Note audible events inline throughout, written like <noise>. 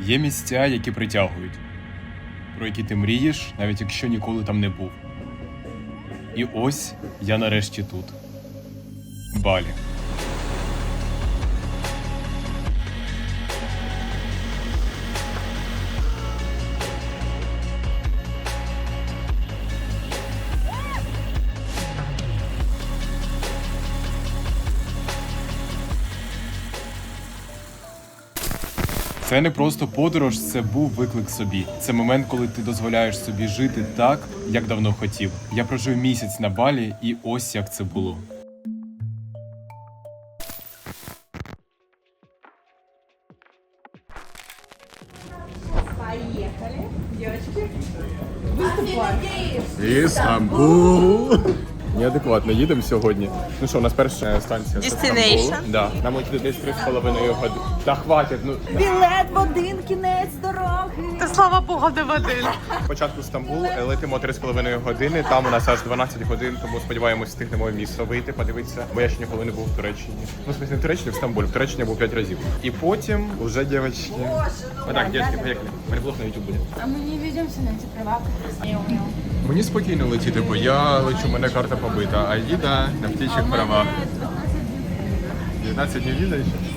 Є місця, які притягують, про які ти мрієш, навіть якщо ніколи там не був. І ось я нарешті тут. Балі. Це не просто подорож, це був виклик собі. Це момент, коли ти дозволяєш собі жити так, як давно хотів. Я прожив місяць на балі, і ось як це було. Поехали. Девочки. Выступаем Істамбул! Неадекватно їдемо сьогодні. Ну що, у нас перша станція. це Destination. Стамбул. Да. Нам летіти десь 3,5 години. Та хватить, ну. Білет в один кінець дороги. Та слава Богу, не води. Спочатку Стамбул, е, летимо 3,5 години, там у нас аж 12 годин, тому сподіваємось, встигнемо в місто вийти, подивитися. Бо я ще ніколи не був в Туреччині. Ну, в смысле, не в Туреччині, в Стамбулі. В Туреччині я був 5 разів. І потім уже дівчатки. Отак, дівчатки, поїхали. У мене блог на YouTube буде. А мы не ведемся на эти права. Мені спокійно летіти, бо я лечу, мене карта побита, а їда на птічих правах. 19 днів їде ще.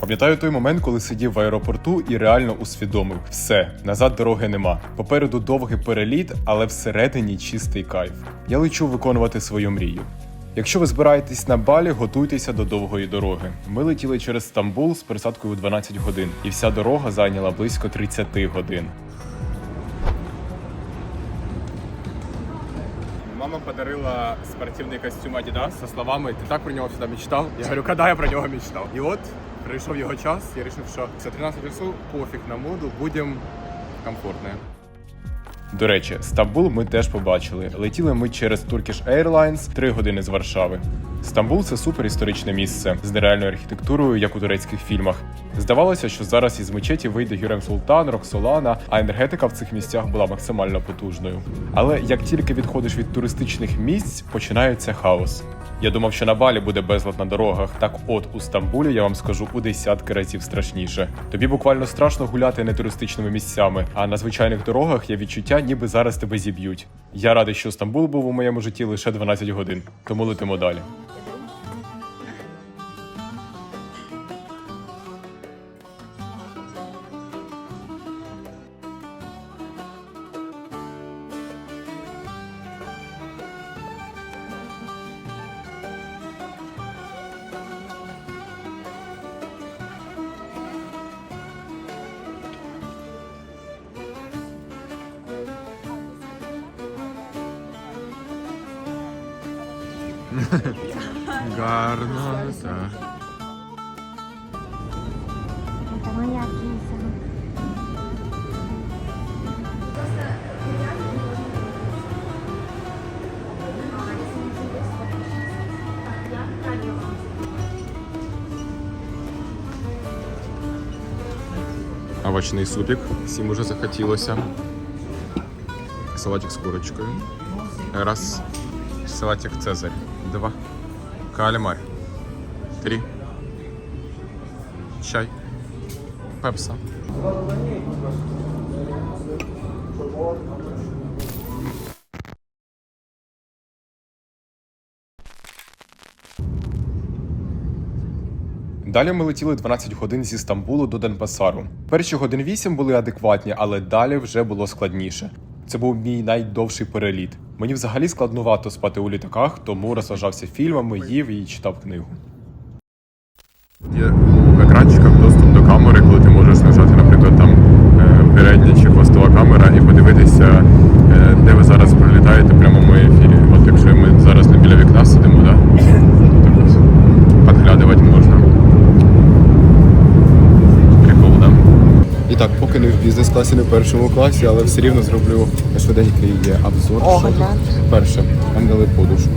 Пам'ятаю той момент, коли сидів в аеропорту і реально усвідомив: все, назад дороги нема. Попереду довгий переліт, але всередині чистий кайф. Я лечу виконувати свою мрію. Якщо ви збираєтесь на балі, готуйтеся до довгої дороги. Ми летіли через Стамбул з пересадкою у 12 годин, і вся дорога зайняла близько 30 годин. Мама подарила спортивний костюм Adidas со словами «Ти так про нього всегда мечтав». Я говорю, коли я про нього мечтав. І от прийшов його час, я вирішив, що за 13 часу пофіг на моду, будемо комфортні. До речі, Стамбул ми теж побачили. Летіли ми через Turkish Airlines 3 години з Варшави. Стамбул це супер історичне місце з нереальною архітектурою, як у турецьких фільмах. Здавалося, що зараз із мечеті вийде Гюрем Султан, Роксолана, а енергетика в цих місцях була максимально потужною. Але як тільки відходиш від туристичних місць, починається хаос. Я думав, що на Балі буде безлад на дорогах. Так от у Стамбулі я вам скажу у десятки разів страшніше. Тобі буквально страшно гуляти не туристичними місцями, а на звичайних дорогах є відчуття, ніби зараз тебе зіб'ють. Я радий, що Стамбул був у моєму житті лише 12 годин, тому летимо далі. Овочний супік. Всім уже захотілося. Салатик з курочкою. Раз. Салатик Цезарь. Два. Кальмар. Три. Чай. Пепса. Далі ми летіли 12 годин зі Стамбулу до Денпасару. Перші годин 8 були адекватні, але далі вже було складніше. Це був мій найдовший переліт. Мені взагалі складнувато спати у літаках, тому розважався фільмами, їв і читав книгу. Є у екранчиках доступ до камери, коли ти можеш нажати, наприклад, там е, передня чи хвостова камера і подивитися, е, де ви зараз прилітаєте в прямому ефірі. От якщо ми зараз не біля вікна сидимо, да? так от підглядувати можна. Прикол, да? І так, поки не в не в першому класі, але все рівно зроблю швиденький обзор. Огляд. Перше, нам дали подушку.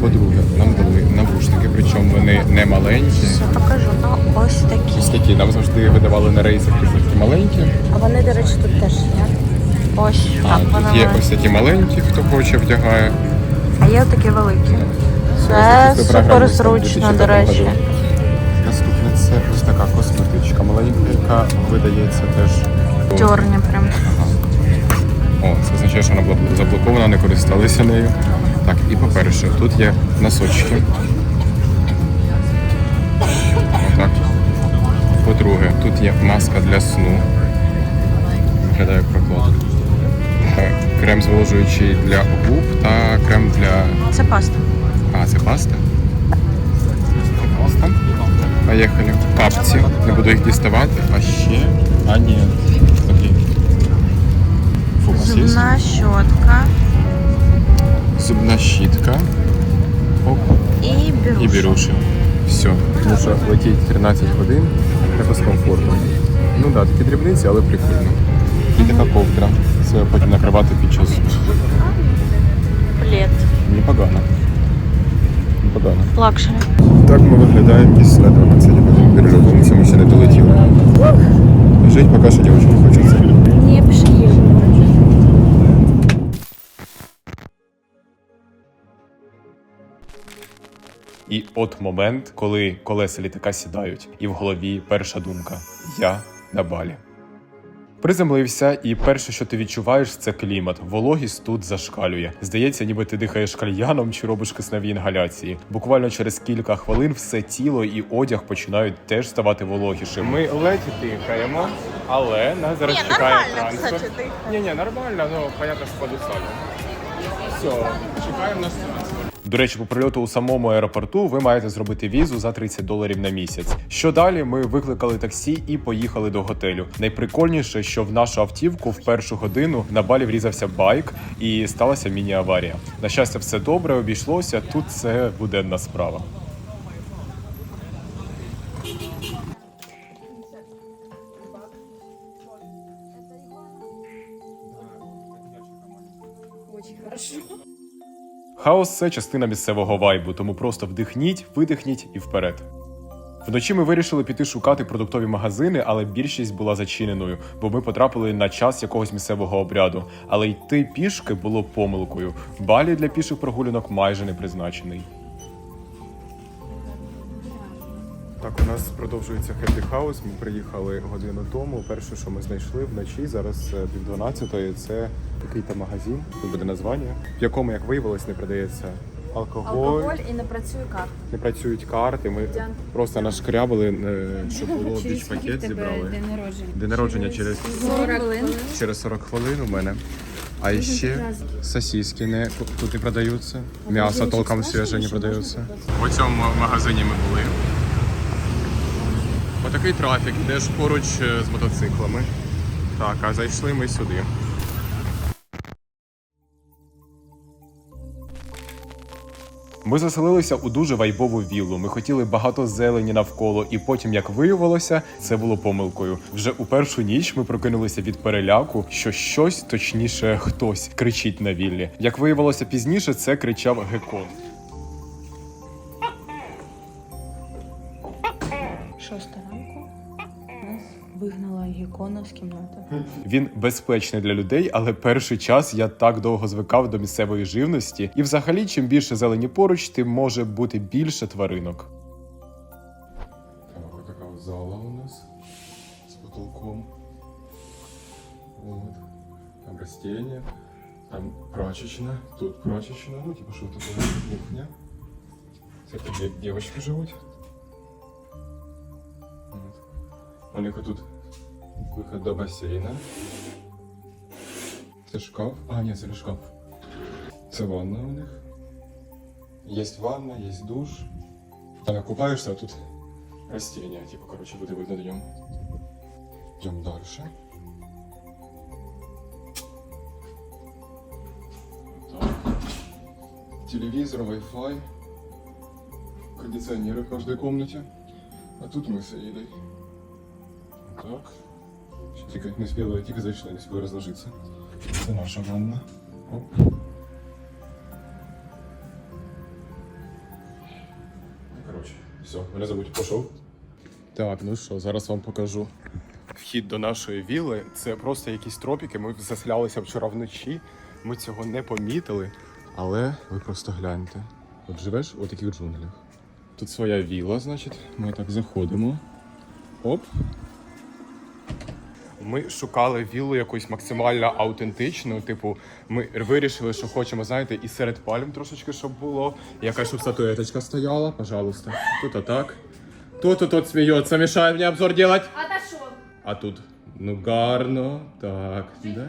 По-друге, нам дали навушники, причому вони не маленькі. Покажу. Ну, ось такі. Ось такі нам завжди видавали на рейсах такі маленькі. А вони, до речі, тут теж є. Ось А так тут вони. є мають. ось такі маленькі, хто хоче вдягає. А є такі великі. Це Ось супер зручно, до 2005 речі. году. Наступне це ось така косметичка маленька, яка видається теж. Чорні прям. О, це означає, що вона була заблокована, не користалися нею. Так, і по-перше, тут є носочки. Отак. По-друге, тут є маска для сну. Виглядає як прокладка. Е, Крем зволожуючий для губ та крем для. Це паста. А, це паста? Це паста. Поїхали. Капці. Не буду їх діставати, а ще. А ні. Окей. Фокус є? Зубна щотка Зубна щітка. Оп. і беруші. І беруші. Все. Тому що летіть 13 годин якось комфортно. Ну так, да, такі дрібниці, але прикольно. І така ковдра. Це потім накривати під час. Плед. Непогано. Непогано. Лакшері. Так ми виглядаємо після 12 годин перельоту, тому що ми ще не долетіли. Жить поки що дуже не хочеться. І от момент, коли колеса літака сідають, і в голові перша думка: я на балі. Приземлився, і перше, що ти відчуваєш, це клімат. Вологість тут зашкалює. Здається, ніби ти дихаєш кальяном чи робиш кисневі інгаляції. Буквально через кілька хвилин все тіло і одяг починають теж ставати вологішим. Ми ледь дихаємо, але нас зараз чекає транспорт. Ні, ні, нормально, ну понятно, що подусали. Все, чекаємо на транспорт. До речі, по прильоту у самому аеропорту ви маєте зробити візу за 30 доларів на місяць. Що далі? Ми викликали таксі і поїхали до готелю. Найприкольніше, що в нашу автівку в першу годину на балі врізався байк і сталася міні-аварія. На щастя, все добре обійшлося. Тут це буденна справа. Хаос це частина місцевого вайбу, тому просто вдихніть, видихніть і вперед. Вночі ми вирішили піти шукати продуктові магазини, але більшість була зачиненою, бо ми потрапили на час якогось місцевого обряду. Але йти пішки було помилкою. Балі для піших прогулянок майже не призначений. Так, у нас продовжується хеппі хаус. Ми приїхали годину тому. Перше, що ми знайшли вночі, зараз е, пів дванадцятої, це такий-то магазин, тут буде названня, в якому, як виявилось, не продається алкоголь, Алкоголь і не працює карта. не працюють карти. Ми просто нашкрябали, е, щоб було біч пакет зібрали. День народження. День народження через, 40 хвилин. через 40 хвилин у мене. А ще сосиски не тут не продаються. М'ясо толком свіже не продаються. У цьому магазині ми були. Отакий трафік, йдеш поруч е, з мотоциклами. Так, а зайшли ми сюди. Ми заселилися у дуже вайбову віллу. Ми хотіли багато зелені навколо, і потім, як виявилося, це було помилкою. Вже у першу ніч ми прокинулися від переляку, що щось, точніше, хтось кричить на віллі. Як виявилося пізніше, це кричав гекон. Вигнала з кімнати. Він безпечний для людей, але перший час я так довго звикав до місцевої живності, і взагалі, чим більше зелені поруч, тим може бути більше тваринок. Так, така от зала у нас з потолком. Вот. Там растения, там прачечна, тут прачечна, ну типа що тут кухня. Це тут дівчатки живуть. У них тут виход до басейна. Це шкаф. А, ні, це не шкаф. Це ванна у них. Є ванна, є душ. Там як купаєшся, а тут растения, типу, короче, буде видно днем. Йдемо далі. Так. Телевизор, Wi-Fi. Кондиционеры в каждой комнате. А тут мы с Аидой. Так. Тільки не спіла, тільки зайшла, не спіла розложитися. Це наша ванна. Коротше, все, мене забудь, пішов. Так, ну що, зараз вам покажу. Вхід до нашої вілли це просто якісь тропіки. Ми заселялися вчора вночі. Ми цього не помітили. Але ви просто гляньте. От живеш у таких джунглях. тут своя віла, значить. Ми так заходимо. Оп. Ми шукали віллу якусь максимально аутентичну. Типу, ми вирішили, що хочемо, знаєте, і серед пальм трошечки, щоб було. Яка щоб статуеточка стояла, пожалуйста. Тут так. Тут тут сміється, мішає мені обзор делать. А та що? А тут ну гарно, так. Да?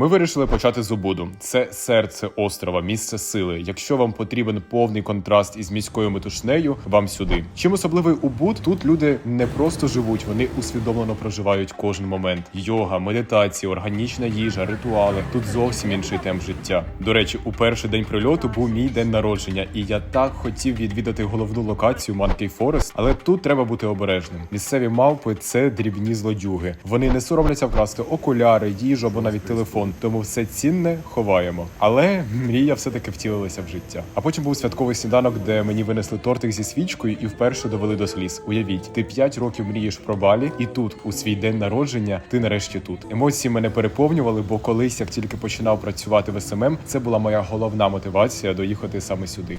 Ми вирішили почати з Убуду. Це серце острова, місце сили. Якщо вам потрібен повний контраст із міською метушнею, вам сюди. Чим особливий Убуд? Тут люди не просто живуть, вони усвідомлено проживають кожен момент. Йога, медитація, органічна їжа, ритуали. Тут зовсім інший темп життя. До речі, у перший день прильоту був мій день народження, і я так хотів відвідати головну локацію Манкей Форест, але тут треба бути обережним. Місцеві мавпи це дрібні злодюги. Вони не соромляться вкрасти окуляри, їжу або навіть телефон. Тому все цінне ховаємо. Але мрія все-таки втілилася в життя. А потім був святковий сніданок, де мені винесли тортик зі свічкою і вперше довели до сліз. Уявіть, ти 5 років мрієш про балі, і тут, у свій день народження, ти нарешті тут. Емоції мене переповнювали, бо колись як тільки починав працювати в СММ, це була моя головна мотивація доїхати саме сюди.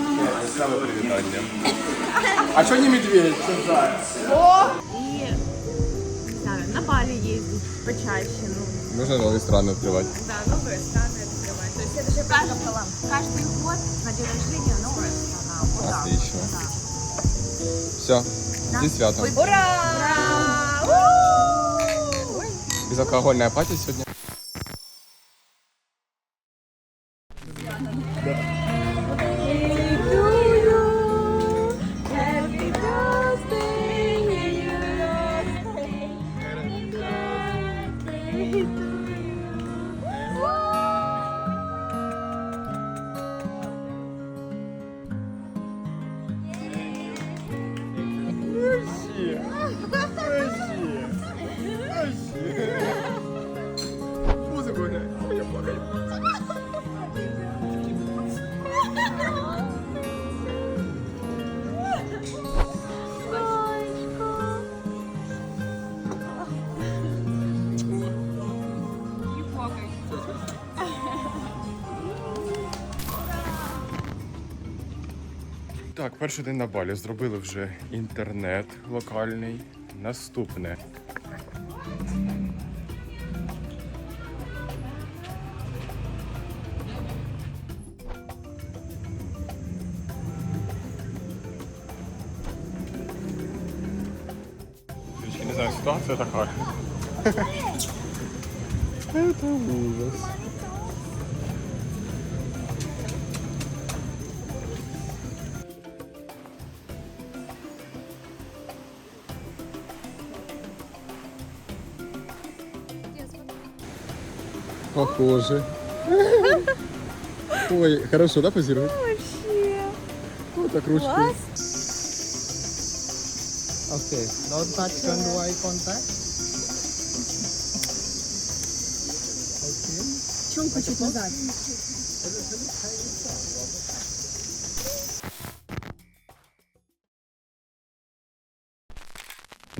за таке веселе привітання. А чого не медведь? Це заяць. І не знаю, на Балі їздить почаще. Ну, Можна нові страни відкривати. да, новые страны открывать. То есть это же каждый, каждый год на день рождения новая страна. Вот так. Отлично. Да. Все, зі святом. Ура! Безалкогольная пати сьогодні. Музику Так, перший день на балі зробили вже інтернет локальний. Наступне. Не знаю, ситуація така. <laughs> Это ужас. Похоже. Ой, хорошо, да, позирует? Вообще. Вот так ручку. Okay, now touch and eye contact. Чонку чуть назад.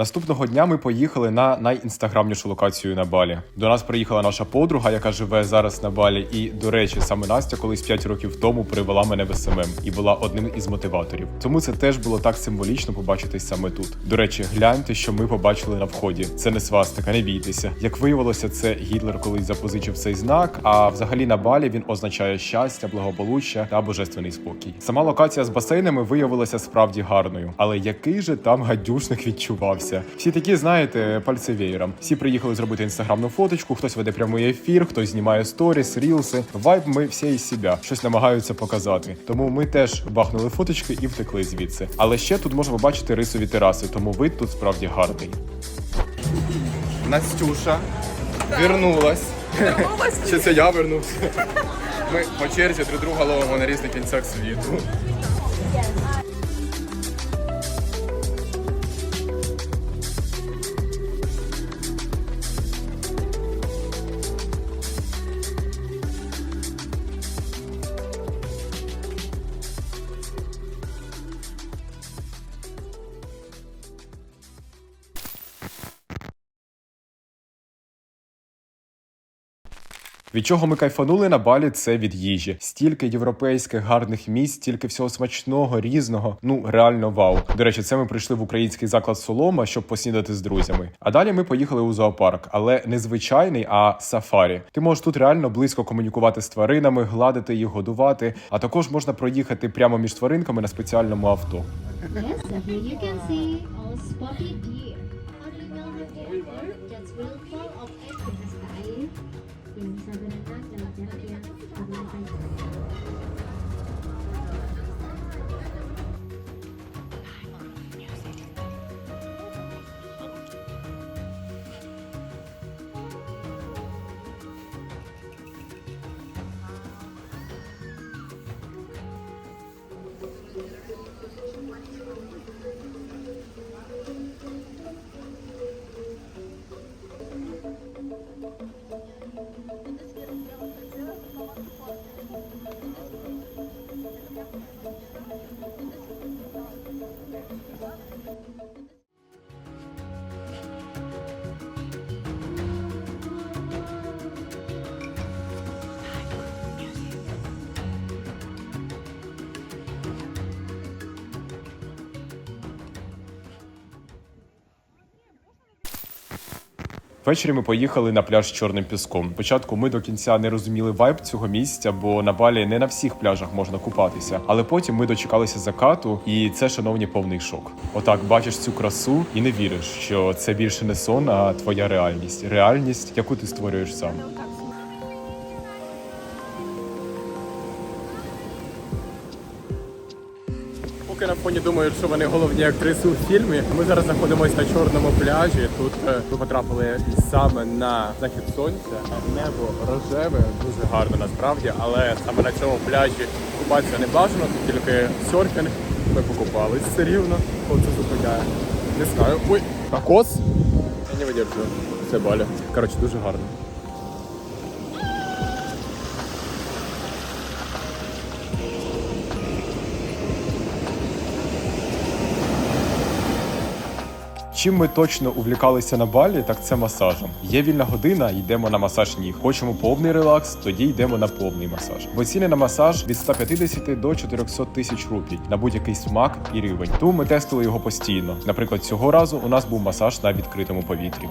Наступного дня ми поїхали на найінстаграмнішу локацію на Балі. До нас приїхала наша подруга, яка живе зараз на Балі. І до речі, саме Настя колись 5 років тому привела мене в СММ і була одним із мотиваторів. Тому це теж було так символічно побачитись саме тут. До речі, гляньте, що ми побачили на вході. Це не свастика, не бійтеся. Як виявилося, це Гітлер колись запозичив цей знак. А взагалі на Балі він означає щастя, благополуччя та божественний спокій. Сама локація з басейнами виявилася справді гарною, але який же там гадюшник відчувався. Всі такі, знаєте, пальці веєром. Всі приїхали зробити інстаграмну фоточку, хтось веде прямий ефір, хтось знімає сторіс, рілси. Вайб ми всі із себе щось намагаються показати. Тому ми теж бахнули фоточки і втекли звідси. Але ще тут можна побачити рисові тераси, тому вид тут справді гарний. Настюша вернулась. Чи це я вернувся? Ми по черзі друг друга ловимо на різних кінцях світу. Від чого ми кайфанули на балі, це від їжі. Стільки європейських гарних місць, стільки всього смачного, різного. Ну реально вау. До речі, це ми прийшли в український заклад Солома, щоб поснідати з друзями. А далі ми поїхали у зоопарк, але не звичайний, а сафарі. Ти можеш тут реально близько комунікувати з тваринами, гладити їх, годувати. А також можна проїхати прямо між тваринками на спеціальному авто. Yes, Ввечері ми поїхали на пляж з чорним піском. Спочатку ми до кінця не розуміли вайб цього місця, бо на балі не на всіх пляжах можна купатися. Але потім ми дочекалися закату, і це, шановні, повний шок. Отак бачиш цю красу і не віриш, що це більше не сон, а твоя реальність. Реальність, яку ти створюєш сам. Поки на фоні думають, що вони головні актриси у фільмі. Ми зараз знаходимося на чорному пляжі. Тут е, ми потрапили саме на захід сонця. Небо рожеве, дуже гарно насправді, але саме на цьому пляжі купатися не бажано, тут тільки серфінг. Ми покупались все рівно. Хто це зупиняє? Не знаю. Ой, кокос? Я не видержую. Це баля. Коротше, дуже гарно. Чим ми точно увлікалися на балі, так це масажем. Є вільна година, йдемо на масаж ніг. Хочемо повний релакс, тоді йдемо на повний масаж. Бо ціни на масаж від 150 до 400 тисяч рупій на будь-який смак і рівень. Тому ми тестили його постійно. Наприклад, цього разу у нас був масаж на відкритому повітрі.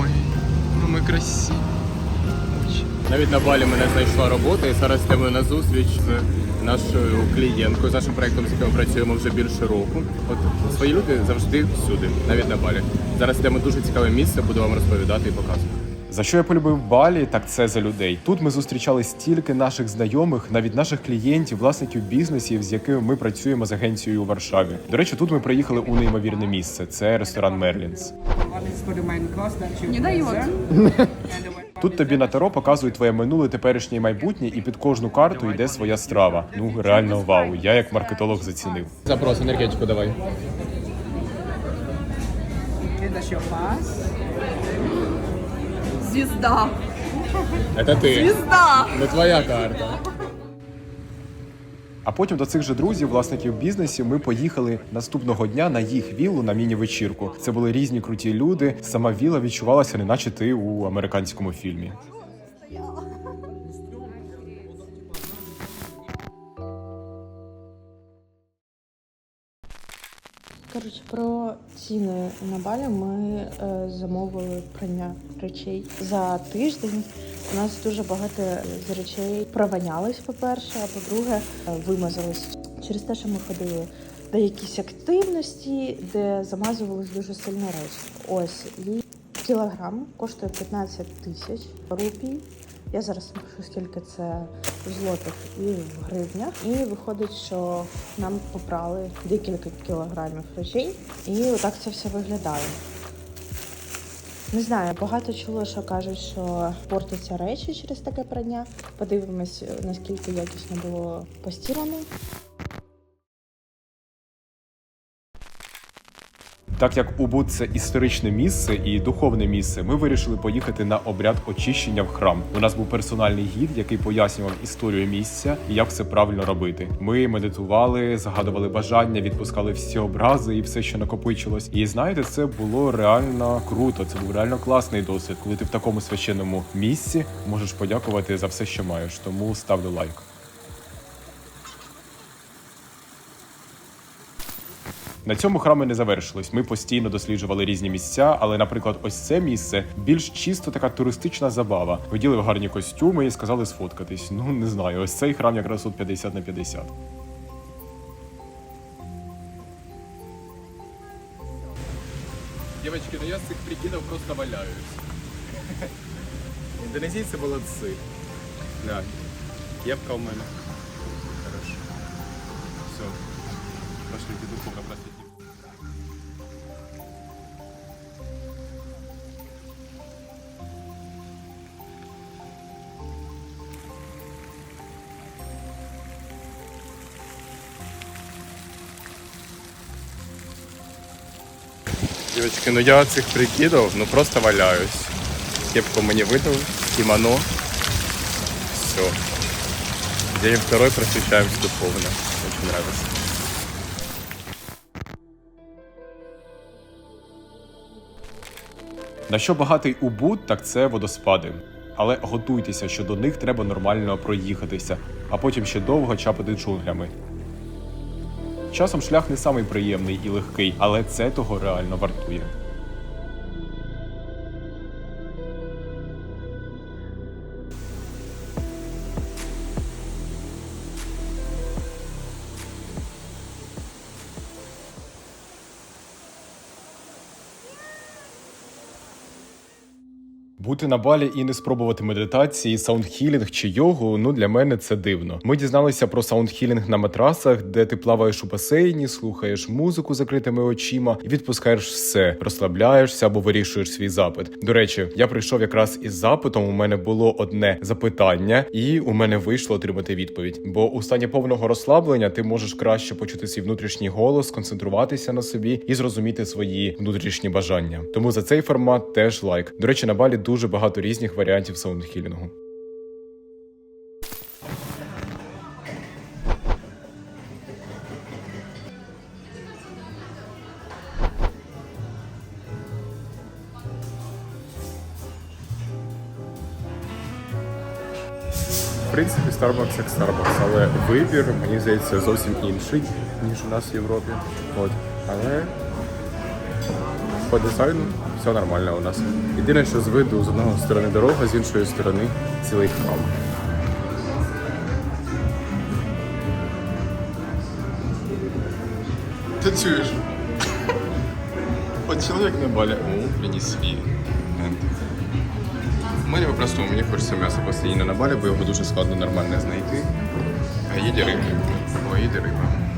Ой, ну ми красиві. Навіть на балі мене знайшла робота, і зараз йдемо на зустріч з нашою клієнткою, з нашим проєктом, з яким ми працюємо вже більше року. От свої люди завжди всюди, навіть на балі. Зараз йдемо дуже цікаве місце, буду вам розповідати і показувати. За що я полюбив Балі, так це за людей. Тут ми зустрічали стільки наших знайомих, навіть наших клієнтів, власників бізнесів, з якими ми працюємо з агенцією у Варшаві. До речі, тут ми приїхали у неймовірне місце. Це ресторан Мерлінс. Не. Тут тобі на таро показують твоє минуле, теперішнє і майбутнє, і під кожну карту йде своя страва. Ну реально вау. Я як маркетолог зацінив. Запрос енергетику давай. Звезда. Это ти. Звезда. Не твоя карта. А потім до цих же друзів, власників бізнесів, ми поїхали наступного дня на їх віллу на міні-вечірку. Це були різні круті люди. Сама віла відчувалася, неначе ти у американському фільмі. Коротше, про ціни на балі ми е, замовили прання речей за тиждень. У нас дуже багато з речей провонялись, по-перше, а по-друге, вимазались через те, що ми ходили до якісь активності, де замазувались дуже сильно речі. Ось і кілограм коштує 15 тисяч рупій. Я зараз напишу, скільки це в злотих і в гривнях. І виходить, що нам попрали декілька кілограмів речей. І отак це все виглядає. Не знаю, багато чула, що кажуть, що портяться речі через таке прання. Подивимось, наскільки якісно було постірано. Так як Убуд це історичне місце і духовне місце, ми вирішили поїхати на обряд очищення в храм. У нас був персональний гід, який пояснював історію місця і як це правильно робити. Ми медитували, загадували бажання, відпускали всі образи і все, що накопичилось. І знаєте, це було реально круто. Це був реально класний досвід, коли ти в такому священному місці можеш подякувати за все, що маєш. Тому ставлю лайк. На цьому храми не завершились. Ми постійно досліджували різні місця, але, наприклад, ось це місце більш чисто така туристична забава. Виділи в гарні костюми і сказали сфоткатись. Ну не знаю, ось цей храм якраз тут 50 на 50. Девочки, ну я з цих прикидів просто валяюсь. Індонезійці молодці. Да. Кепка у мене. Хорошо. Все. Пошли, піду пока просвітів. Девочки, ну я цих прикидов, ну просто валяюсь. Кепку мені видав, кимоно. Все. День второй просвещаемся духовно. Очень нравится. На що багатий Убуд, так це водоспади. Але готуйтеся, що до них треба нормально проїхатися, а потім ще довго чапати джунглями. Часом шлях не самий приємний і легкий, але це того реально вартує. Бути на балі і не спробувати медитації, саундхілінг чи йогу, ну для мене це дивно. Ми дізналися про саундхілінг на матрасах, де ти плаваєш у басейні, слухаєш музику закритими очима і відпускаєш все, розслабляєшся або вирішуєш свій запит. До речі, я прийшов якраз із запитом. У мене було одне запитання, і у мене вийшло отримати відповідь. Бо у стані повного розслаблення ти можеш краще почути свій внутрішній голос, сконцентруватися на собі і зрозуміти свої внутрішні бажання. Тому за цей формат теж лайк. До речі, на балі дуже багато різних варіантів саундхілінгу. В принципі, Starbucks як Starbucks, але вибір, мені здається, зовсім інший, ніж у нас в Європі. От. Але по дизайну все нормально у нас. Єдине, що з виду з одного сторони дорога, з іншої сторони цілий храм. Чуєш? От чоловік на балі. О, приніс свій. Мені просто мені хочеться м'ясо постійно на балі, бо його дуже складно нормально знайти. А їде риба. О, їде риба.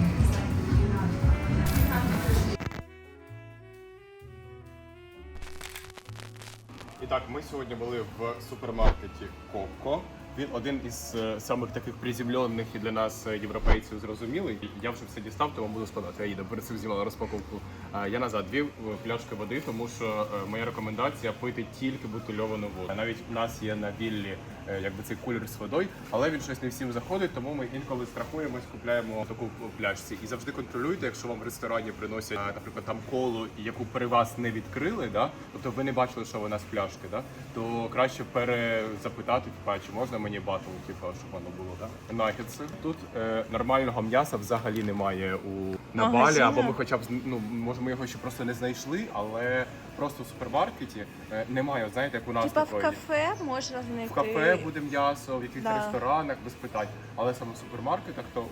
Ми сьогодні були в супермаркеті Коко. Він один із е, самих таких приземлених і для нас е, європейців зрозумілий. Я вже все дістав, тому буду складати. Я їду перед цим знімала розпаковку. Е, Я назад дві е, пляшки води, тому що е, моя рекомендація пити тільки бутильовану воду. Навіть у нас є на віллі е, якби цей кулер з водою, але він щось не всім заходить, тому ми інколи страхуємось, купляємо таку пляшці. І завжди контролюйте, якщо вам в ресторані приносять, е, наприклад, там колу, яку при вас не відкрили, да? тобто ви не бачили, що вона з пляшки, да? то краще перезапитати, типа, чи можна мені батл, типу, щоб воно було, да? Нагетси. Тут е, нормального м'яса взагалі немає у Навалі, Магазинах? або ми хоча б ну, може ми його ще просто не знайшли, але просто в супермаркеті е, немає, от знаєте, як у нас Типа в такої. кафе можна знайти. В кафе буде м'ясо, в якихось Да. ресторанах без питань. Але саме в супермаркетах то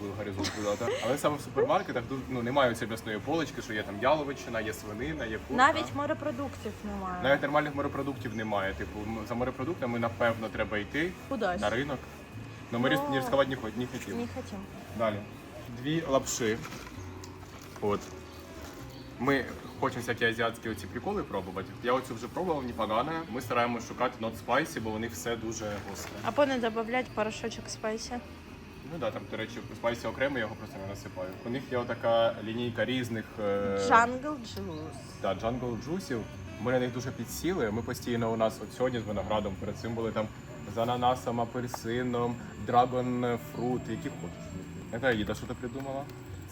нахуй горизонт куди-то. Але саме в супермаркетах тут ну, немає цієї м'ясної полочки, що є там яловичина, є свинина, є курка. Навіть морепродуктів немає. Навіть нормальних морепродуктів немає. Типу, за морепродуктами, напевно, треба йти Кудись. на ринок. Но ми Ну, не ризикувати не, хот- не хотіли. Не хотім. Далі. Дві лапши. От. Ми хочемо всякі азіатські оці приколи пробувати. Я оцю вже пробував, непогано. Ми стараємося шукати not spicy, бо них все дуже гостре. Або не додавати порошочок спайсі. Ну да, там, до речі, спайсі окремо, я його просто не насипаю. У них є така лінійка різних е, Jungle Juice. да, джангл джусів. Ми на них дуже підсіли. Ми постійно у нас от сьогодні з виноградом перед цим були там з ананасом, апельсином, драгон фрут, які хочеш. Яка Іда, що ти придумала?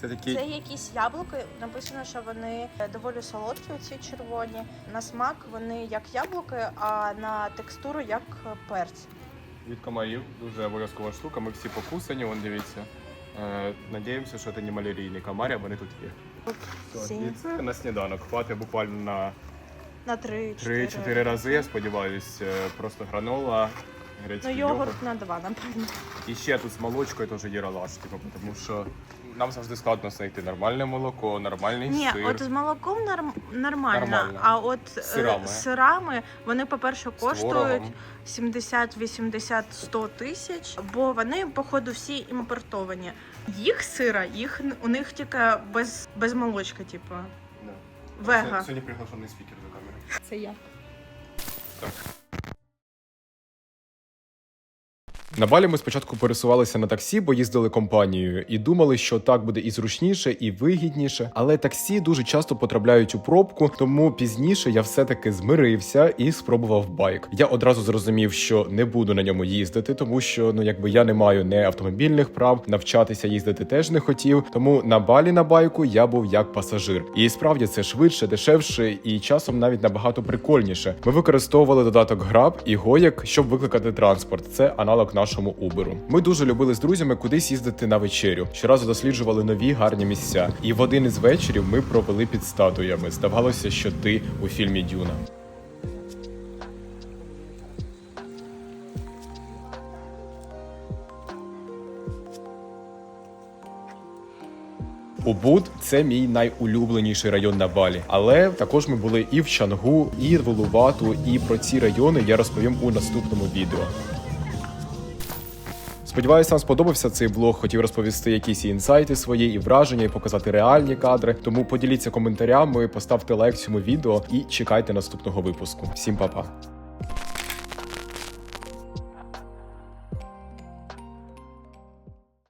Це такі Це якісь яблуки. Написано, що вони доволі солодкі, оці червоні. На смак вони як яблуки, а на текстуру як перці. Від комарів. Дуже обов'язкова штука. Ми всі покусані, вон дивіться. Е, надіємося, що це не малярійні комарі, а вони тут є. Все, І це на сніданок. Хватить буквально на На 3-4 3-4 рази, я сподіваюся. Просто гранола, Ну, йогурт йогурт. на 2, напевно. І ще тут з молочкою теж є ралаш, типу, тому що нам завжди складно знайти нормальне молоко, нормальний Ні, сир. от з молоком норм- нормально, Нормально. а от е, Сирами. сирами вони, по-перше, коштують творогом. 70, 80, 100 тисяч, бо вони, походу, всі імпортовані. Їх сира, їх н- у них тільки без, без молочка, типу. Да. Вега. Сьогодні приглашений спікер до камери. Це я. На Балі ми спочатку пересувалися на таксі, бо їздили компанією, і думали, що так буде і зручніше, і вигідніше. Але таксі дуже часто потрапляють у пробку, тому пізніше я все-таки змирився і спробував байк. Я одразу зрозумів, що не буду на ньому їздити, тому що ну якби я не маю не автомобільних прав, навчатися їздити теж не хотів. Тому на балі на байку я був як пасажир. І справді це швидше, дешевше і часом навіть набагато прикольніше. Ми використовували додаток Grab і Гояк, щоб викликати транспорт. Це аналог нашому Uber. Ми дуже любили з друзями кудись їздити на вечерю. Щоразу досліджували нові гарні місця. І в один із вечорів ми провели під статуями. Здавалося, що ти у фільмі Дюна. Убуд це мій найулюбленіший район на Балі. Але також ми були і в Чангу, і в Улувату, і про ці райони я розповім у наступному відео. Сподіваюся, вам сподобався цей влог. Хотів розповісти якісь інсайти свої, і враження, і показати реальні кадри. Тому поділіться коментарями, поставте лайк цьому відео і чекайте наступного випуску. Всім па-па!